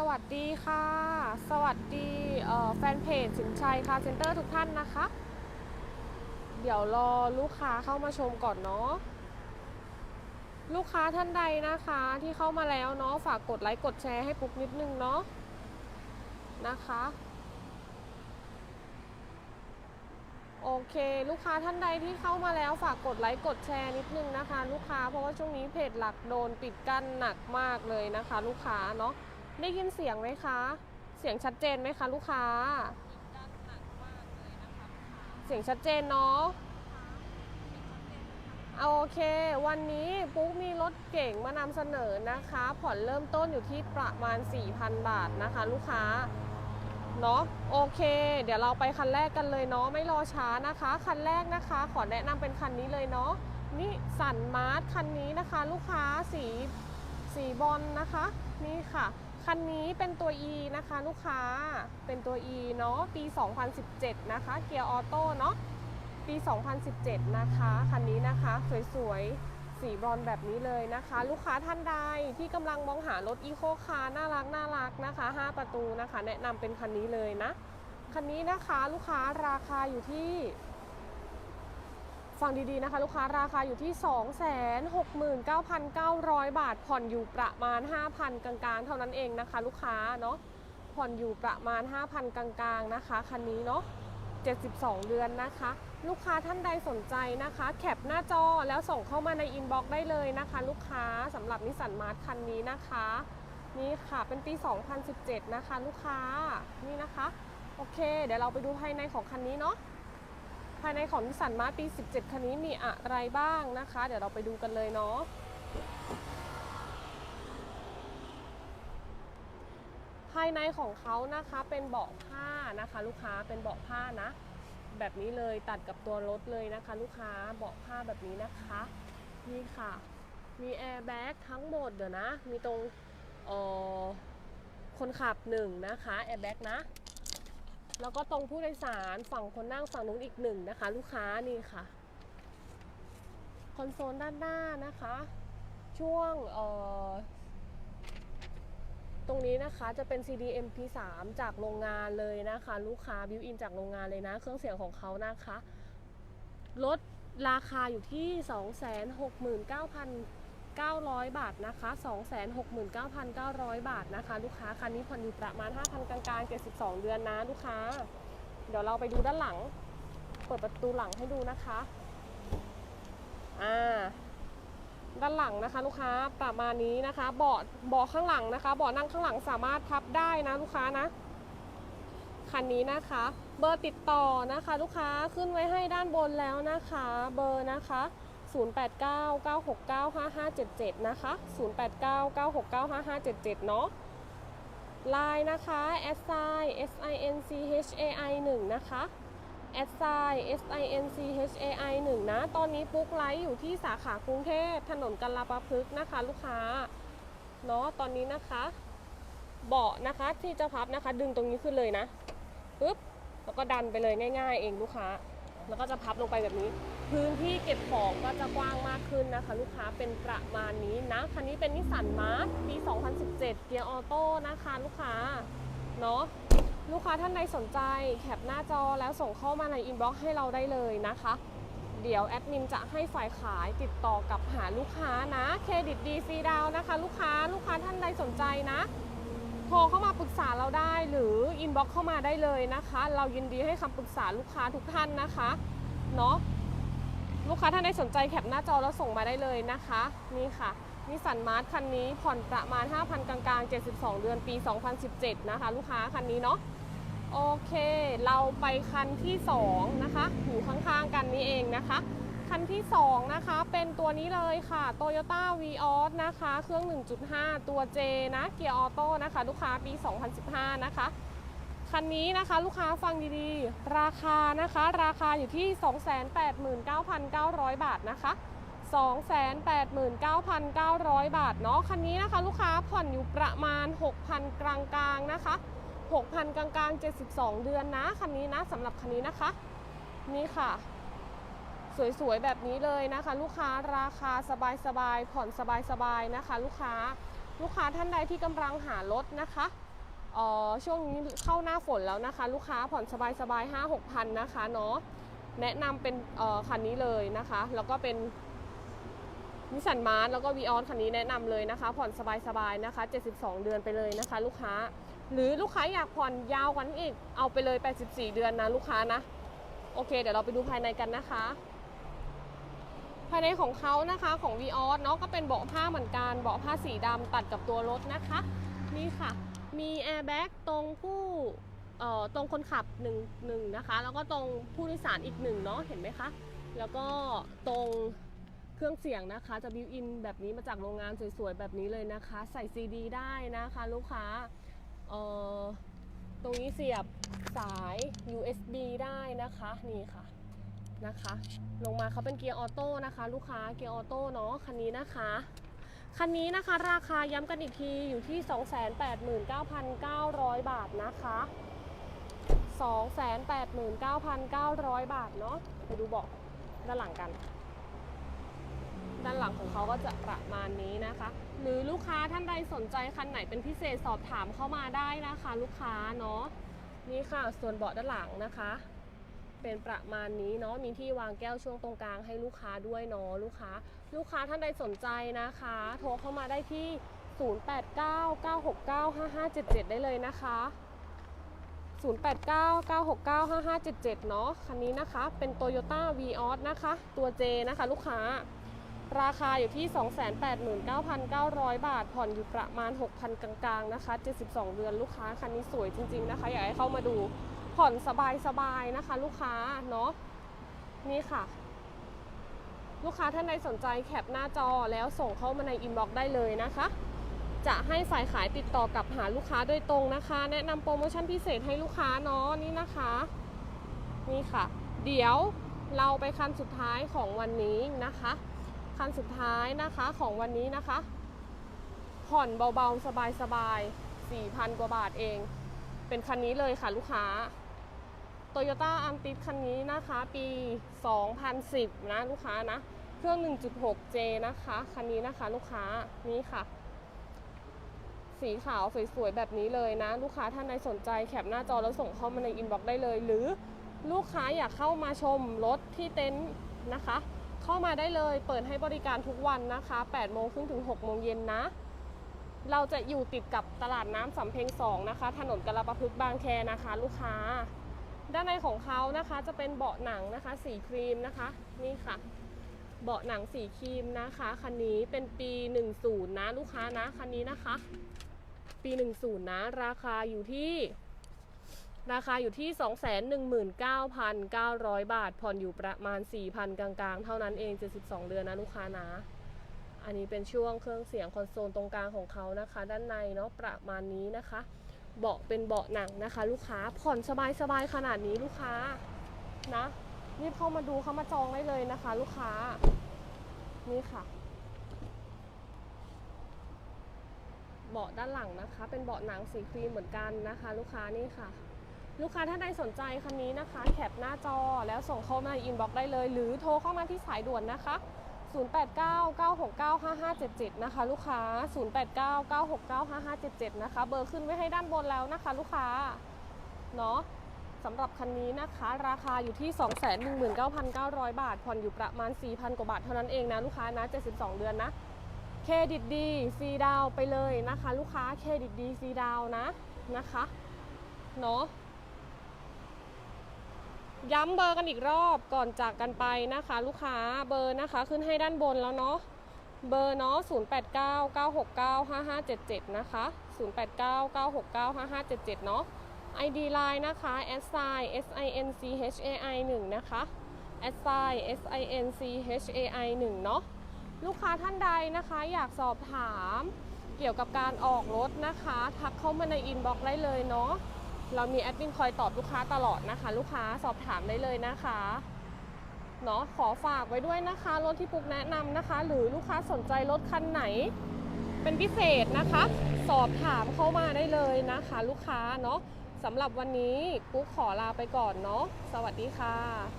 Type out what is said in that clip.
สวัสดีค่ะ สวัสดีแฟนเพจสินชัยคาร์เซ็นเตอร์ทุกท่านนะคะ เดี๋ยวรอลูกค้าเข้ามาชมก่อนเนาะลูกค้าท่านใดนะคะที่เข้ามาแล้วเนาะฝากกดไลค์กดแชร์ให้ปุ๊กนิดนึงเนาะนะคะ โอเค ลูกค้าท่านใดที่เข้ามาแล้วฝากกดไลค์กดแชร์นิดนึงนะคะ ลูกค้าเพราะว่าช่วงนี้เพจหลักโดนปิดกั้นหนักมากเลยนะคะ ลูกค้าเนาะ ได้ยินเสียงไหมคะ เสียงชัดเจนไหมคะลูกค้า เสียงชัดเจนเนาะโอเค วันนี้ปุ๊กมีรถเก่งมานำเสนอนะคะ ผ่อนเริ่มต้นอยู่ที่ประมาณ 4,000 บาทนะคะ ลูกค้า เนาะโอเค เดี๋ยวเราไปคันแรกกันเลยเนาะ ไม่รอช้านะคะ คันแรกนะคะ ขอแนะนำเป็นคันนี้เลยเนาะ นี่สันมาร์ทคันนี้นะคะ ลูกค้าสีสีบอลนะคะ นี่ค่ะ คันนี้เป็นตัว E นะคะลูกค้า เป็นตัว E เนาะ ปี 2017 นะคะ เกียร์ออโต้เนาะ ปี 2017 นะคะ คันนี้นะคะ สวยๆ สีบรอนซ์แบบนี้เลยนะคะ ลูกค้าท่านใดที่กำลังมองหารถอีโคคาร์น่ารักน่ารักนะคะ 5 ประตูนะคะ แนะนำเป็นคันนี้เลยนะ คันนี้นะคะลูกค้าราคาอยู่ที่ ฟังดีๆนะคะ ลูกค้าราคาอยู่ที่ 269,900 บาท ผ่อนอยู่ประมาณ 5,000 กลางๆ เท่านั้นเองนะคะ ลูกค้าเนาะผ่อนอยู่ประมาณ 5,000 กลางๆนะคะคันนี้เนาะ72 เดือนนะคะ ลูกค้าท่านใดสนใจนะคะ แคปหน้าจอแล้วส่งเข้ามาในอินบ็อกซ์ได้เลยนะคะ ลูกค้าสำหรับนิสสันมาร์ทคันนี้นะคะ นี่ค่ะเป็นปี 2017 นะคะ ลูกค้านี่นะคะ โอเค เดี๋ยวเราไปดูภายในของคันนี้เนาะายในของนิสสันมาร์ปี 17 คันนี้มีอะไรบ้างนะคะ เดี๋ยวเราไปดูกันเลยเนาะภายในของเขานะคะเป็นเบาะผ้านะคะ ลูกค้าเป็นเบาะผ้านะ แบบนี้เลยตัดกับตัวรถเลยนะคะ ลูกค้าเบาะผ้าแบบนี้นะคะนี่ค่ะ มีแอร์แบ็กทั้งหมดเดี๋ยวนะ มีตรงออคนขับหนึ่งนะคะแอร์แบ็กนะ แล้วก็ตรงผู้โดยสารฝั่งคนนั่งฝั่งนู้นอีกหนึ่งนะคะ ลูกค้านี่ค่ะ คอนโซลด้านหน้านะคะ ช่วงเอ่อตรงนี้นะคะจะเป็น CD MP3 จากโรงงานเลยนะคะ ลูกค้าบิวอินจากโรงงานเลยนะ เครื่องเสียงของเขานะคะลดราคาอยู่ที่ 9,900 บาทนะคะ 269,900 บาทนะคะ ลูกค้าคันนี้ผ่อนอยู่ประมาณ 5,000 กลางๆ72 เดือนนะลูกค้า เดี๋ยวเราไปดูด้านหลัง เปิดประตูหลังให้ดูนะคะอ่าด้านหลังนะคะลูกค้าประมาณนี้นะคะเบาะเบาะข้างหลังนะคะเบาะนั่งข้างหลังสามารถพับได้นะลูกค้านะคันนี้นะคะ เบอร์ติดต่อนะคะ ลูกค้าขึ้นไว้ให้ด้านบนแล้วนะคะ เบอร์นะคะ 0899695577 นะคะ 0899695577 เนาะไลน์นะคะ s i s i n c h a i 1นะคะ s i s i n c h a i 1นะ ตอนนี้ปุ๊กไลฟ์อยู่ที่สาขากรุงเทพถนนกัลปะพฤกษ์นะคะ ลูกค้า เนาะตอนนี้นะคะ เบาะนะคะที่จะพับนะคะ ดึงตรงนี้ขึ้นเลยนะปึ๊บแล้วก็ดันไปเลยง่าย ๆ เองลูกค้า แล้วก็จะพับลงไปแบบนี้ พื้นที่เก็บของก็จะกว้างมากขึ้นนะคะ ลูกค้าเป็นประมาณนี้นะคันนี้เป็นนิสสันมาร์ทปี 2017 เกียร์ออโต้นะคะลูกค้าเนาะลูกค้าท่านใดสนใจแคปหน้าจอแล้วส่งเข้ามาในอินบ็อกซ์ให้เราได้เลยนะคะ เดี๋ยวแอดมินจะให้ฝ่ายขายติดต่อกับหาลูกค้านะเครดิตดีฟรีดาวนะคะ ลูกค้าลูกค้าท่านใดสนใจนะโทรเข้ามาปรึกษาเราได้หรืออินบ็อกซ์เข้ามาได้เลยนะคะ เรายินดีให้คำปรึกษาลูกค้าทุกท่านนะคะเนาะ ลูกค้าท่านใดสนใจแคปหน้าจอแล้วส่งมาได้เลยนะคะ นี่ค่ะนิสสันมาร์ทคันนี้ผ่อนประมาณ 5,000 กลางๆ 72 เดือนปี 2017 นะคะ ลูกค้าคันนี้เนาะโอเค เราไปคันที่ 2 นะคะ อยู่ข้างๆกันนี้เองนะคะ คันที่ 2 นะคะเป็นตัวนี้เลยค่ะ Toyota v ีออสนะคะ เครื่อง 1.5 ตัว J นะเกียร์ออโต้นะคะ ลูกค้าปี 2015 นะคะ คันนี้นะคะลูกค้าฟังดีๆ ราคานะคะราคาอยู่ที่ 289,900 บาทนะคะ 289,900 บาทเนาะคันนี้นะคะลูกค้าผ่อนอยู่ประมาณ 6,000 กลางๆนะคะ 6,000 กลางๆ 72 เดือนนะคันนี้นะสำหรับคันนี้นะคะ นี่ค่ะ สวยๆ แบบนี้เลยนะคะ ลูกค้าราคาสบายๆผ่อนสบายๆนะคะ ลูกค้าลูกค้าท่านใดที่กำลังหารถนะคะ ช่วงนี้เข้าหน้าฝนแล้วนะคะ ลูกค้าผ่อนสบายๆ5 6พันนะคะเนาะแนะนำเป็นคันนี้เลยนะคะ แล้วก็เป็นนิสันมาร์แล้วก็วีออสคันนี้แนะนำเลยนะคะ ผ่อนสบายๆนะคะ 72 เดือนไปเลยนะคะ ลูกค้า หรือลูกค้าอยากผ่อนยาวกว่านั้อีกเอาไปเลย 84 เดือนนะลูกค้านะโอเค เดี๋ยวเราไปดูภายในกันนะคะ ภายในของเขานะคะของ v ีออสเนาะก็เป็นเบาะผ้าเหมือนกันเบาะผ้าสีดำตัดกับตัวรถนะคะ นี่ค่ะ มีแอร์แบ็กตรงผู้ตรงคนขับหนึ่งหนึ่งนะคะ แล้วก็ตรงผู้โดยสารอีกหนึ่งเนาะเห็นไหมคะ แล้วก็ตรงเครื่องเสียงนะคะ จะบิวอินแบบนี้มาจากโรงงานสวยๆ แบบนี้เลยนะคะ ใส่ซีดีได้นะคะ ลูกค้าตรงนี้เสียบสาย USB ได้นะคะนี่ค่ะนะคะ ลงมาเขาเป็นเกียร์ออโต้นะคะ ลูกค้าเกียร์ออโต้เนาะคันนี้นะคะ คันนี้นะคะราคาย้ำกันอีกทีอยู่ที่ 289,900 บาทนะคะ 289,900 บาทเนาะไปดูเบาะด้านหลังกัน ด้านหลังของเขาก็จะประมาณนี้นะคะ หรือลูกค้าท่านใดสนใจคันไหนเป็นพิเศษสอบถามเข้ามาได้นะคะ ลูกค้าเนาะนี่ค่ะส่วนเบาะด้านหลังนะคะ เป็นประมาณนี้เนาะมีที่วางแก้วช่วงตรงกลางให้ลูกค้าด้วยเนาะลูกค้า ลูกค้าท่านใดสนใจนะคะ โทรเข้ามาได้ที่ 0899695577 ได้เลยนะคะ 0899695577 เนาะคันนี้นะคะเป็น Toyota Vios นะคะ ตัว J นะคะ ลูกค้าราคาอยู่ที่ 289,900 บาท ผ่อนอยู่ประมาณ 6,000 กลางๆ นะคะ 72 เดือน ลูกค้าคันนี้สวยจริง ๆ นะคะ อยากให้เข้ามาดู ผ่อนสบายๆนะคะ ลูกค้าเนาะนี่ค่ะ ลูกค้าท่านใดสนใจแคปหน้าจอแล้วส่งเข้ามาในอินบ็อกซ์ได้เลยนะคะ จะให้ฝ่ายขายติดต่อกับหาลูกค้าโดยตรงนะคะ แนะนำโปรโมชั่นพิเศษให้ลูกค้าเนาะนี่นะคะ นี่ค่ะ เดี๋ยวเราไปคันสุดท้ายของวันนี้นะคะ คันสุดท้ายนะคะของวันนี้นะคะ ผ่อนเบาๆ สบายๆ4,000 กว่าบาทเอง เป็นคันนี้เลยค่ะลูกค้า Toyota a r t i s คันนี้นะคะ ปี 2010 นะลูกค้านะ เครื่อง 1.6J นะคะ คันนี้นะคะลูกค้านี่ค่ะ สีขาวสวยๆ แบบนี้เลยนะ ลูกค้าท่านใดสนใจแคปหน้าจอแล้วส่งเข้ามาในอินบ็อกซ์ได้เลย หรือลูกค้าอยากเข้ามาชมรถที่เต็นท์นะคะ เข้ามาได้เลยเปิดให้บริการทุกวันนะคะ8โมงครึ่งถึง6โมงเย็นนะเราจะอยู่ติดกับตลาดน้ำสำเพ็งสองนะคะ ถนนกระปะพฤกบางแคนะคะ ลูกค้า ด้านในของเขานะคะจะเป็นเบาะหนังนะคะ สีครีมนะคะ นี่ค่ะ เบาะหนังสีครีมนะคะคันนี้เป็นปี 10 นะลูกค้านะคันนี้นะคะ ปี 10 นะ ราคาอยู่ที่ ราคาอยู่ที่ 219,900 บาท ผ่อนอยู่ประมาณ 4,000 กลางๆ เท่านั้นเอง 72 เดือนนะลูกค้านะ อันนี้เป็นช่วงเครื่องเสียงคอนโซลตรงกลางของเขานะคะ ด้านในเนาะประมาณนี้นะคะ เบาะเป็นเบาะหนังนะคะ ลูกค้าผ่อนสบายๆขนาดนี้ลูกค้านะรีบเข้ามาดูเข้ามาจองได้เลยนะคะ ลูกค้านี่ค่ะ เบาะด้านหลังนะคะ เป็นเบาะหนังสีครีมเหมือนกันนะคะ ลูกค้านี่ค่ะ ลูกค้าท่านใดสนใจคันนี้นะคะ แคปหน้าจอแล้วส่งเข้ามาอินบ็อกซ์ได้เลย หรือโทรเข้ามาที่สายด่วนนะคะ 0899695577 นะคะ ลูกค้า 0899695577 นะคะ เบอร์ขึ้นไว้ให้ด้านบนแล้วนะคะ ลูกค้า เนาะสำหรับคันนี้นะคะ ราคาอยู่ที่ 219,900 บาท ผ่อนอยู่ประมาณ 4,000 กว่าบาทเท่านั้นเองนะ ลูกค้านะ 72 เดือนนะ เครดิตดีฟรีดาวไปเลยนะคะ ลูกค้า เครดิตดีฟรีดาวนะ นะคะ เนาะ ย้ำเบอร์กันอีกรอบก่อนจากกันไปนะคะ ลูกค้าเบอร์นะคะขึ้นให้ด้านบนแล้วเนาะเบอร์เนาะ0899695577 นะคะ 0899695577 เนาะ ID Line นะคะ s i s i n c h a i 1นะคะ s i s i n c h a i 1เนาะ ลูกค้าท่านใดนะคะอยากสอบถามเกี่ยวกับการออกรถนะคะ ทักเข้ามาในอินบ็อกซ์ได้เลยเนาะ เรามีแอดมินคอยตอบลูกค้าตลอดนะคะ ลูกค้าสอบถามได้เลยนะคะเนาะขอฝากไว้ด้วยนะคะ รถที่ปุ๊กแนะนำนะคะ หรือลูกค้าสนใจรถคันไหน เป็นพิเศษนะคะ สอบถามเข้ามาได้เลยนะคะ ลูกค้าเนาะสำหรับวันนี้ปุ๊กขอลาไปก่อนเนาะสวัสดีค่ะ